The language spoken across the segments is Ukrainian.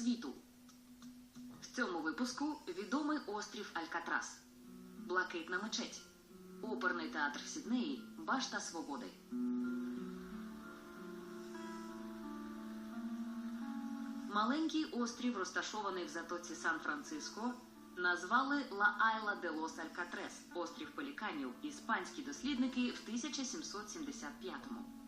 Світу. В цьому випуску відомий острів Алькатрас, Блакитна мечеть, оперний театр Сіднеї, Башта Свободи. Маленький острів, розташований в затоці Сан-Франциско, назвали Ла Айла де лос Алькатрес, острів Пеліканів, іспанські дослідники в 1775-му.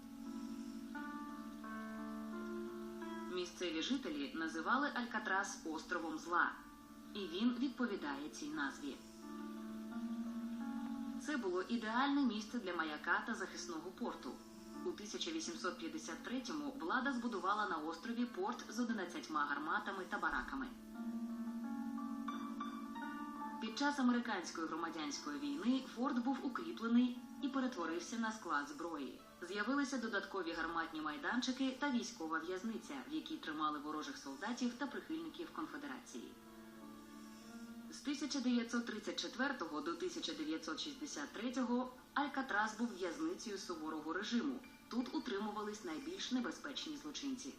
Місцеві жителі називали Алькатрас островом зла, і він відповідає цій назві. Це було ідеальне місце для маяка та захисного порту. У 1853-му влада збудувала на острові порт з 11 гарматами та бараками. Під час американської громадянської війни форт був укріплений і перетворився на склад зброї. З'явилися додаткові гарматні майданчики та військова в'язниця, в якій тримали ворожих солдатів та прихильників конфедерації. З 1934 до 1963 Алькатрас був в'язницею суворого режиму. Тут утримувались найбільш небезпечні злочинці.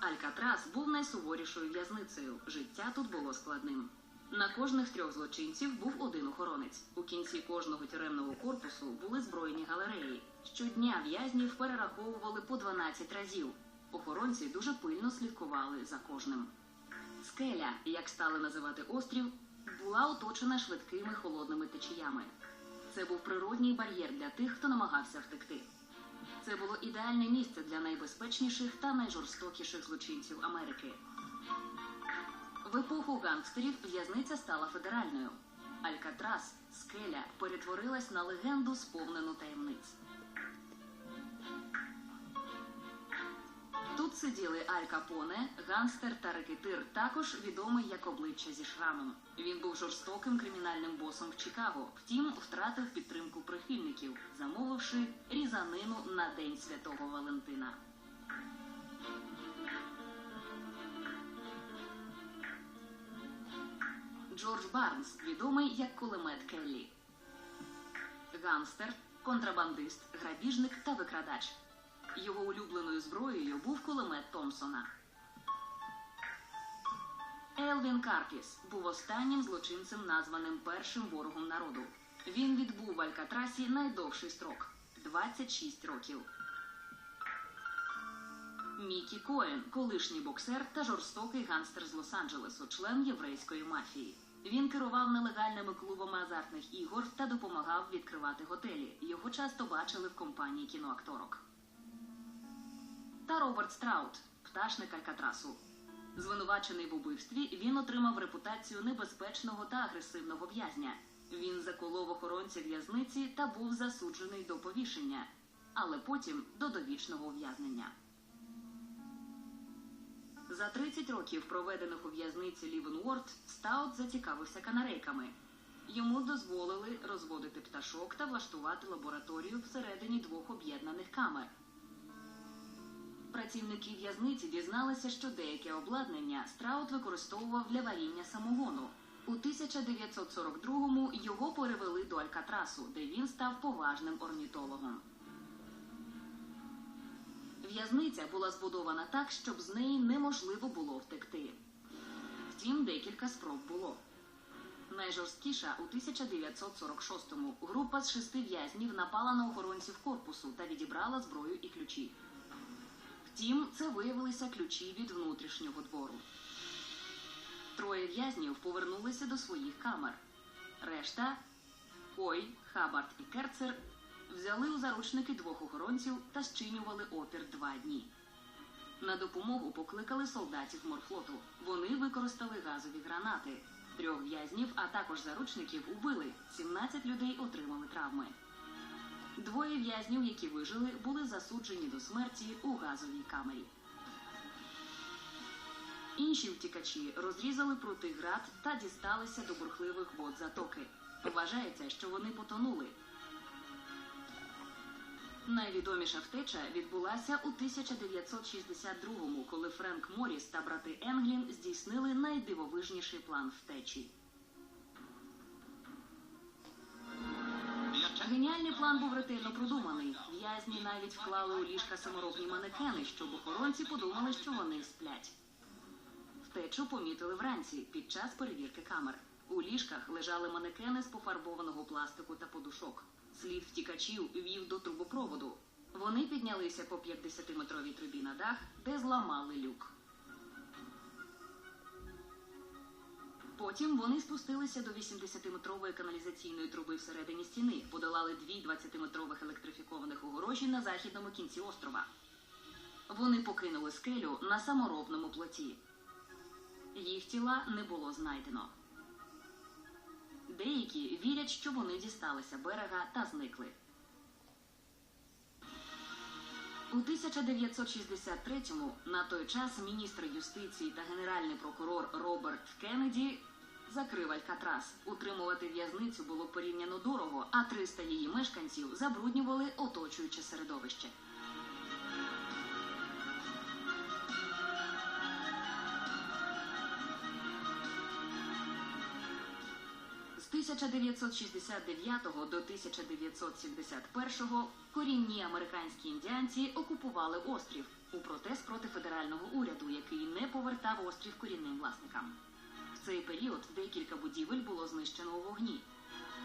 Алькатрас був найсуворішою в'язницею. Життя тут було складним. На кожних трьох злочинців був один охоронець. У кінці кожного тюремного корпусу були збройні галереї. Щодня в'язнів перераховували по 12 разів. Охоронці дуже пильно слідкували за кожним. Скеля, як стали називати острів, була оточена швидкими холодними течіями. Це був природній бар'єр для тих, хто намагався втекти. Це було ідеальне місце для найбезпечніших та найжорстокіших злочинців Америки. В епоху гангстерів в'язниця стала федеральною. Алькатрас, скеля, перетворилась на легенду, сповнену таємниць. Тут сиділи Аль Капоне, гангстер та рекетир, також відомий як обличчя зі шрамом. Він був жорстоким кримінальним босом в Чикаго. Втім, втратив підтримку прихильників, замовивши різанину на День Святого Валентина. Джордж Барнс, відомий як кулемет Келлі. Гангстер, контрабандист, грабіжник та викрадач. Його улюбленою зброєю був кулемет Томпсона. Елвін Карпіс був останнім злочинцем, названим першим ворогом народу. Він відбув в Алькатрасі найдовший строк 26 років. Мікі Коен, колишній боксер та жорстокий ганстер з Лос-Анджелесу, член єврейської мафії. Він керував нелегальними клубами азартних ігор та допомагав відкривати готелі. Його часто бачили в компанії кіноакторок. Та Роберт Страут, пташник Алькатрасу. Звинувачений в убивстві, він отримав репутацію небезпечного та агресивного в'язня. Він заколов охоронця в'язниці та був засуджений до повішення, але потім до довічного ув'язнення. За 30 років, проведених у в'язниці Лівенворд, Стаут зацікавився канарейками. Йому дозволили розводити пташок та влаштувати лабораторію всередині двох об'єднаних камер. Працівники в'язниці дізналися, що деяке обладнання Страут використовував для варіння самогону. У 1942-му його перевели до Алькатрасу, де він став поважним орнітологом. В'язниця була збудована так, щоб з неї неможливо було втекти. Втім, декілька спроб було. Найжорсткіша у 1946-му група з шести в'язнів напала на охоронців корпусу та відібрала зброю і ключі. Втім, це виявилися ключі від внутрішнього двору. Троє в'язнів повернулися до своїх камер. Решта Кой, Хабард і Керцер взяли у заручники двох охоронців та щинювали опір два дні. На допомогу покликали солдатів морфлоту. Вони використали газові гранати. Трьох в'язнів, а також заручників убили. 17 людей отримали травми. Двоє в'язнів, які вижили, були засуджені до смерті у газовій камері. Інші втікачі розрізали прути град та дісталися до бурхливих вод затоки. Вважається, що вони потонули. Найвідоміша втеча відбулася у 1962-му, коли Френк Моріс та брати Енглін здійснили найдивовижніший план втечі. Геніальний план був ретельно продуманий. В'язні навіть вклали у ліжка саморобні манекени, щоб охоронці подумали, що вони сплять. Втечу помітили вранці під час перевірки камер. У ліжках лежали манекени з пофарбованого пластику та подушок. Слід втікачів вів до трубопроводу. Вони піднялися по 50-метровій трубі на дах, де зламали люк. Потім вони спустилися до 80-метрової каналізаційної труби всередині стіни, подолали дві 20-метрових електрифікованих огорожі на західному кінці острова. Вони покинули скелю на саморобному плоті. Їх тіла не було знайдено. Деякі вірять, що вони дісталися берега та зникли. У 1963-му на той час міністр юстиції та генеральний прокурор Роберт Кеннеді закрив Алькатрас. Утримувати в'язницю було порівняно дорого, а 300 її мешканців забруднювали оточуюче середовище. 1969 до 1971 корінні американські індіанці окупували острів у протест проти федерального уряду, який не повертав острів корінним власникам. В цей період декілька будівель було знищено у вогні.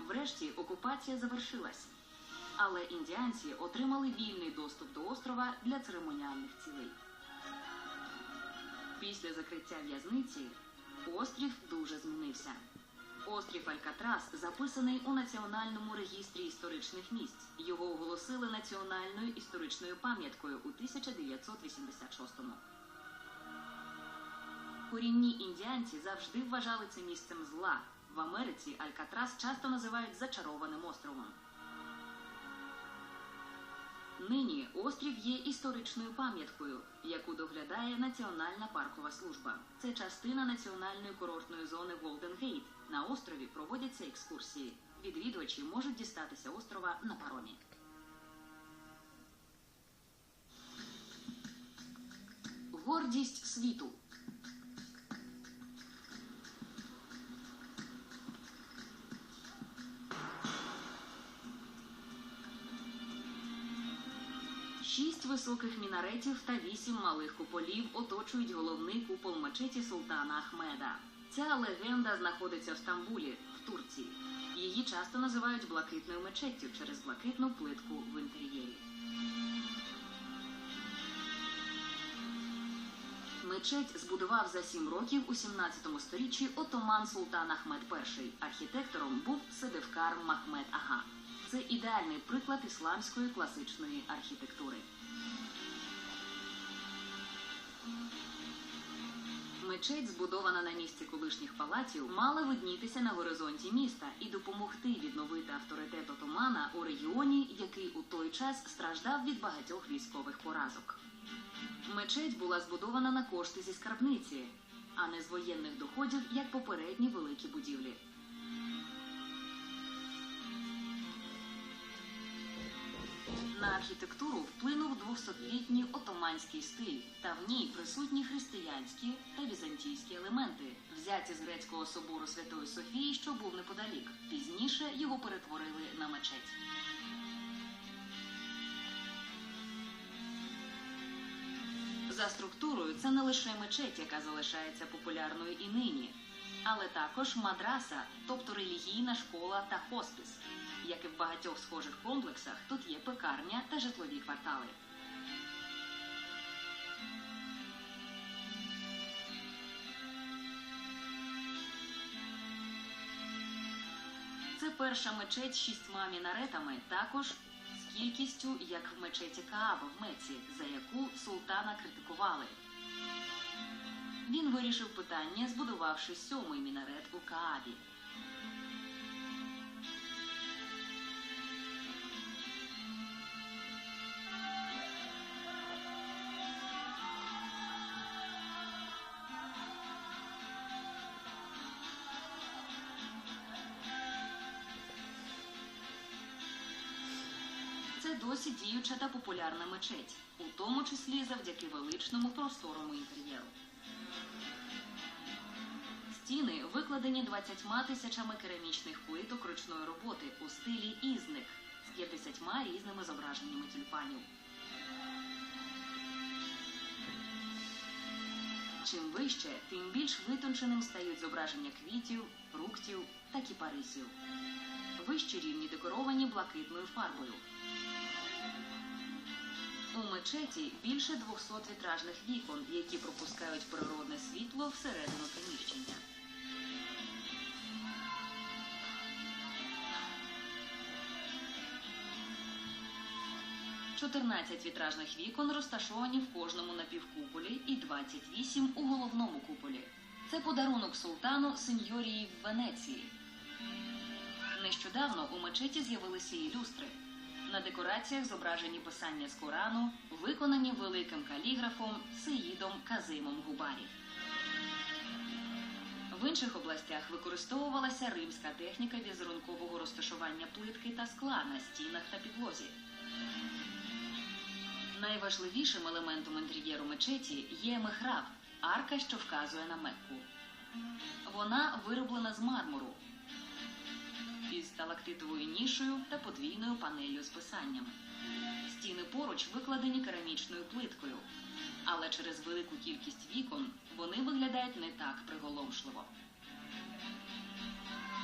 Врешті окупація завершилась, але індіанці отримали вільний доступ до острова для церемоніальних цілей. Після закриття в'язниці острів дуже змінився. Острів Алькатрас записаний у Національному регістрі історичних місць. Його оголосили національною історичною пам'яткою у 1986-му. Корінні індіанці завжди вважали це місцем зла. В Америці Алькатрас часто називають зачарованим островом. Нині острів є історичною пам'яткою, яку доглядає Національна паркова служба. Це частина національної курортної зони Голден Гейт. На острові проводяться екскурсії. Відвідувачі можуть дістатися острова на паромі. Гордість світу. Шість високих мінаретів та вісім малих куполів оточують головний купол мечеті султана Ахмеда. Ця легенда знаходиться в Стамбулі, в Турції. Її часто називають блакитною мечеттю через блакитну плитку в інтер'єрі. Мечеть збудував за сім років у 17 сторіччі отоман Султан Ахмед І. Архітектором був Седевкар Махмед Ага. Це ідеальний приклад ісламської класичної архітектури. Мечеть, збудована на місці колишніх палаців, мала виднітися на горизонті міста і допомогти відновити авторитет отомана у регіоні, який у той час страждав від багатьох військових поразок. Мечеть була збудована на кошти зі скарбниці, а не з воєнних доходів, як попередні великі будівлі. На архітектуру вплинув 200-літній отоманський стиль, та в ній присутні християнські та візантійські елементи, взяті з грецького собору Святої Софії, що був неподалік. Пізніше його перетворили на мечеть. За структурою це не лише мечеть, яка залишається популярною і нині, але також мадраса, тобто релігійна школа та хоспіс. Як і в багатьох схожих комплексах, тут є пекарня та житлові квартали. Це перша мечеть з шістьма мінаретами, також з кількістю, як в мечеті Кааба в Меці, за яку султана критикували. Він вирішив питання, збудувавши сьомий мінарет у Каабі. Досі діюча та популярна мечеть, у тому числі завдяки величному просторому інтер'єру. Стіни викладені 20 тисячами керамічних плиток ручної роботи у стилі ізних. 50 різними зображеннями тюльпанів. Чим вище, тим більш витонченим стають зображення квітів, фруктів та кіпарисів. Вищі рівні декоровані блакитною фарбою. У мечеті більше 200 вітражних вікон, які пропускають природне світло всередину приміщення. Чотирнадцять вітражних вікон розташовані в кожному напівкуполі і 28 у головному куполі. Це подарунок султану сеньорії в Венеції. Нещодавно у мечеті з'явилися і люстри. На декораціях зображені писання з Корану, виконані великим каліграфом Сеїдом Казимом Губарі. В інших областях використовувалася римська техніка візерункового розташування плитки та скла на стінах та підлозі. Найважливішим елементом інтер'єру мечеті є мехраб, арка, що вказує на Мекку. Вона вироблена з мармуру із сталактитовою нішею та подвійною панелью з писаннями. Стіни поруч викладені керамічною плиткою, але через велику кількість вікон вони виглядають не так приголомшливо.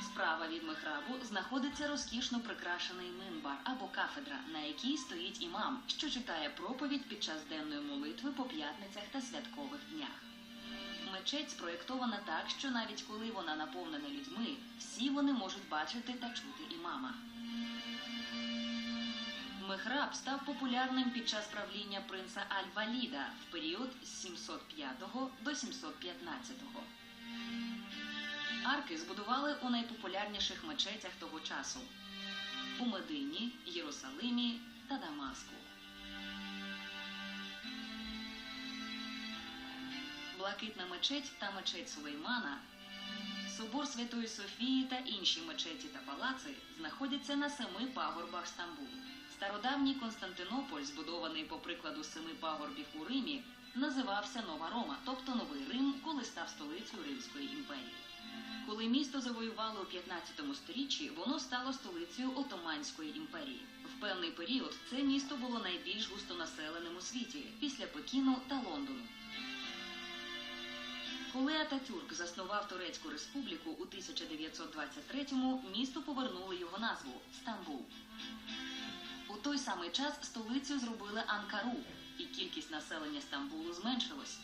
Справа від михрабу знаходиться розкішно прикрашений минбар або кафедра, на якій стоїть імам, що читає проповідь під час денної молитви по п'ятницях та святкових днях. Мечеть спроєктована так, що навіть коли вона наповнена людьми, всі вони можуть бачити та чути імама. Мехраб став популярним під час правління принца Аль-Валіда в період з 705 до 715. Арки збудували у найпопулярніших мечетях того часу у Медині, Єрусалимі та Дамаску. Блакитна мечеть та мечеть Сулеймана, собор Святої Софії та інші мечеті та палаци знаходяться на семи пагорбах Стамбулу. Стародавній Константинополь, збудований по прикладу семи пагорбів у Римі, називався Нова Рома, тобто Новий Рим, коли став столицею Римської імперії. Коли місто завоювали у 15 сторіччі, воно стало столицею Отоманської імперії. В певний період це місто було найбільш густонаселеним у світі після Пекіну та Лондону. Коли Ататюрк заснував Турецьку республіку у 1923-му, місту повернули його назву Стамбул. У той самий час столицею зробили Анкару, і кількість населення Стамбулу зменшилась.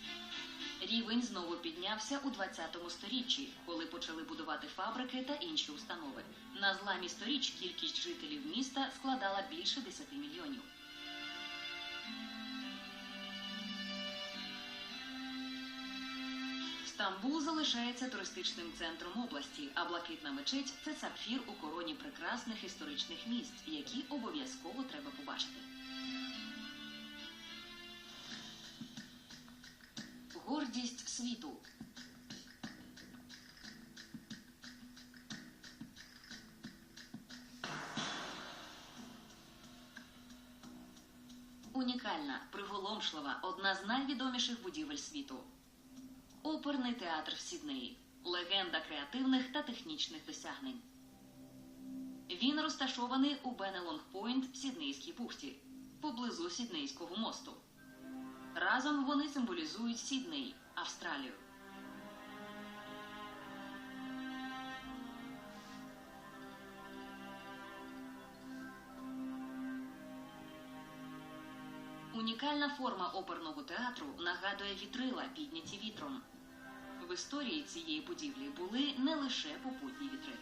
Рівень знову піднявся у 20 сторіччі, коли почали будувати фабрики та інші установи. На зламі сторіч кількість жителів міста складала більше 10 мільйонів. Стамбул залишається туристичним центром області, а блакитна мечеть це сапфір у короні прекрасних історичних місць, які обов'язково треба побачити. Гордість світу. Унікальна, приголомшлива, одна з найвідоміших будівель світу. Оперний театр в Сіднеї. Легенда креативних та технічних досягнень. Він розташований у Бенелонг Пойнт в Сіднейській бухті, поблизу Сіднейського мосту. Разом вони символізують Сідней, Австралію. Унікальна форма оперного театру нагадує вітрила, підняті вітром. Історії цієї будівлі були не лише попутні вітри.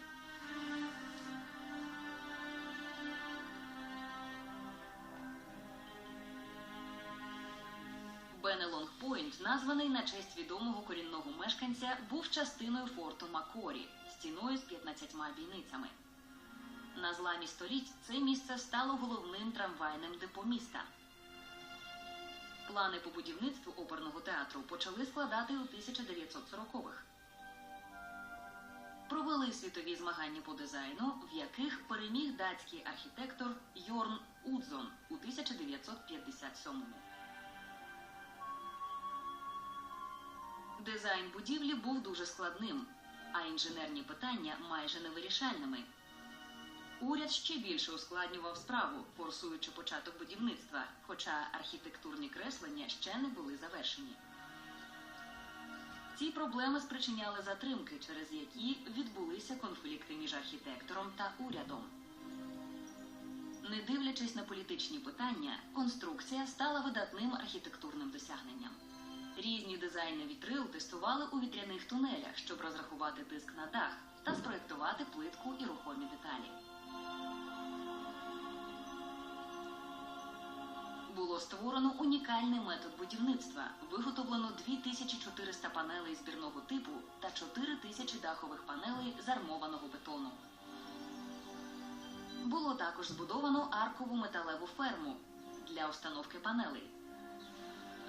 Бенелонг Пойнт, названий на честь відомого корінного мешканця, був частиною форту Макорі, стіною з 15 бійницями. На зламі століть це місце стало головним трамвайним депо міста. Плани по будівництву оперного театру почали складати у 1940-х. Провели світові змагання по дизайну, в яких переміг датський архітектор Йорн Удзон у 1957-му. Дизайн будівлі був дуже складним, а інженерні питання майже невирішальними. Уряд ще більше ускладнював справу, форсуючи початок будівництва, хоча архітектурні креслення ще не були завершені. Ці проблеми спричиняли затримки, через які відбулися конфлікти між архітектором та урядом. Не дивлячись на політичні питання, конструкція стала видатним архітектурним досягненням. Різні дизайни вітрил тестували у вітряних тунелях, щоб розрахувати тиск на дах та спроектувати плитку і рухомі деталі. Було створено унікальний метод будівництва. Виготовлено 2400 панелей збірного типу та 4000 дахових панелей з армованого бетону. Було також збудовано аркову металеву ферму для установки панелей.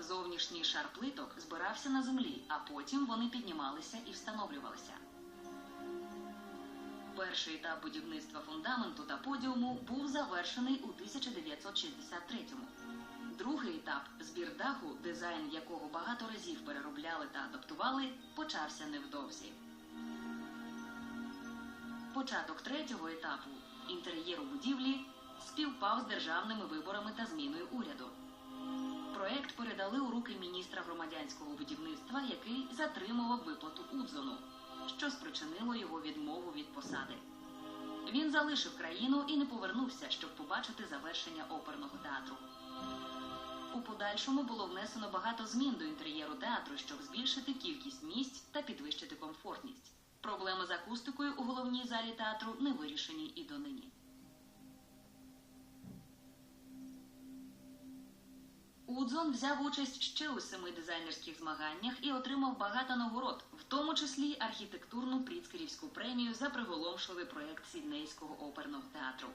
Зовнішній шар плиток збирався на землі, а потім вони піднімалися і встановлювалися. Перший етап будівництва фундаменту та подіуму був завершений у 1963-му. Другий етап збір даху, дизайн якого багато разів переробляли та адаптували, почався невдовзі. Початок третього етапу інтер'єру будівлі співпав з державними виборами та зміною уряду. Проект передали у руки міністра громадянського будівництва, який затримував виплату Удзону, що спричинило його відмову від посади. Він залишив країну і не повернувся, щоб побачити завершення оперного театру. У подальшому було внесено багато змін до інтер'єру театру, щоб збільшити кількість місць та підвищити комфортність. Проблеми з акустикою у головній залі театру не вирішені і донині. Удзон взяв участь ще у семи дизайнерських змаганнях і отримав багато нагород, в тому числі архітектурну Пріцкерівську премію за приголомшливий проєкт Сіднейського оперного театру.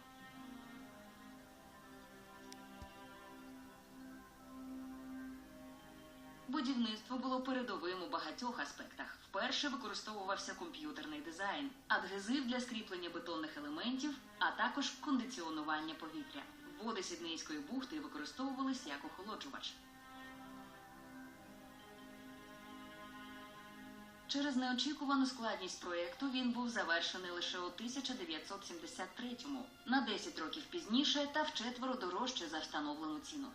Будівництво було передовим у багатьох аспектах. Вперше використовувався комп'ютерний дизайн, адгезив для скріплення бетонних елементів, а також кондиціонування повітря. Води Сіднейської бухти використовувались як охолоджувач. Через неочікувану складність проєкту він був завершений лише у 1973-му, на 10 років пізніше та вчетверо дорожче за встановлену ціну.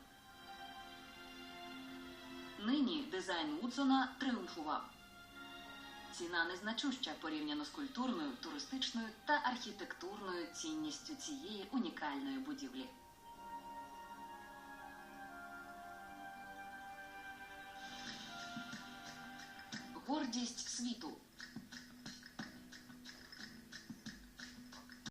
Нині дизайн Удзона тріумфував. Ціна незначуща порівняно з культурною, туристичною та архітектурною цінністю цієї унікальної будівлі. Гордість світу